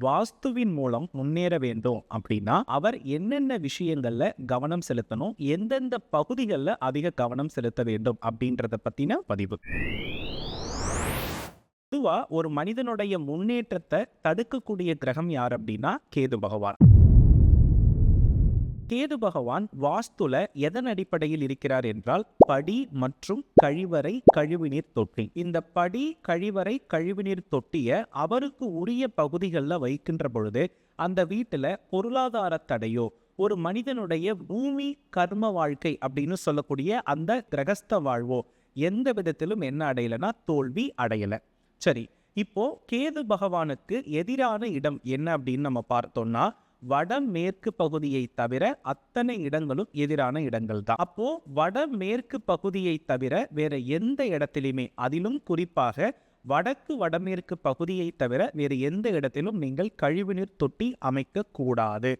வாஸ்துவின் மூலம் முன்னேற வேண்டும் அப்படின்னா அவர் என்னென்ன விஷயங்கள்ல கவனம் செலுத்தணும் எந்தெந்த பகுதிகளில் அதிக கவனம் செலுத்த வேண்டும் அப்படின்றத பத்தின பதிவு. பொதுவாக ஒரு மனிதனுடைய முன்னேற்றத்தை தடுக்கக்கூடிய கிரகம் யார் அப்படின்னா கேது பகவான். கேது பகவான் வாஸ்துல எதன் அடிப்படையில் இருக்கிறார் என்றால் படி மற்றும் கழிவறை கழிவுநீர் தொட்டி. இந்த படி கழிவறை கழிவுநீர் தொட்டிய அவருக்கு உரிய பகுதிகளில் வைக்கின்ற பொழுது அந்த வீட்டில் பொருளாதார தடையோ ஒரு மனிதனுடைய பூமி கர்ம வாழ்க்கை அப்படின்னு சொல்லக்கூடிய அந்த கிரகஸ்த வாழ்வோ எந்த விதத்திலும் என்ன அடையலைன்னா தோல்வி அடையலை. சரி இப்போ கேது பகவானுக்கு எதிரான இடம் என்ன அப்படின்னு நம்ம பார்த்தோம்னா வடமேற்கு பகுதியை தவிர அத்தனை இடங்களும் எதிரான இடங்கள் தான் அப்போ வடமேற்கு பகுதியை தவிர வேற எந்த இடத்திலுமே அதிலும் குறிப்பாக வடக்கு வடமேற்கு பகுதியை தவிர வேறு எந்த இடத்திலும் நீங்கள் கழிவுநீர் தொட்டி அமைக்க கூடாது.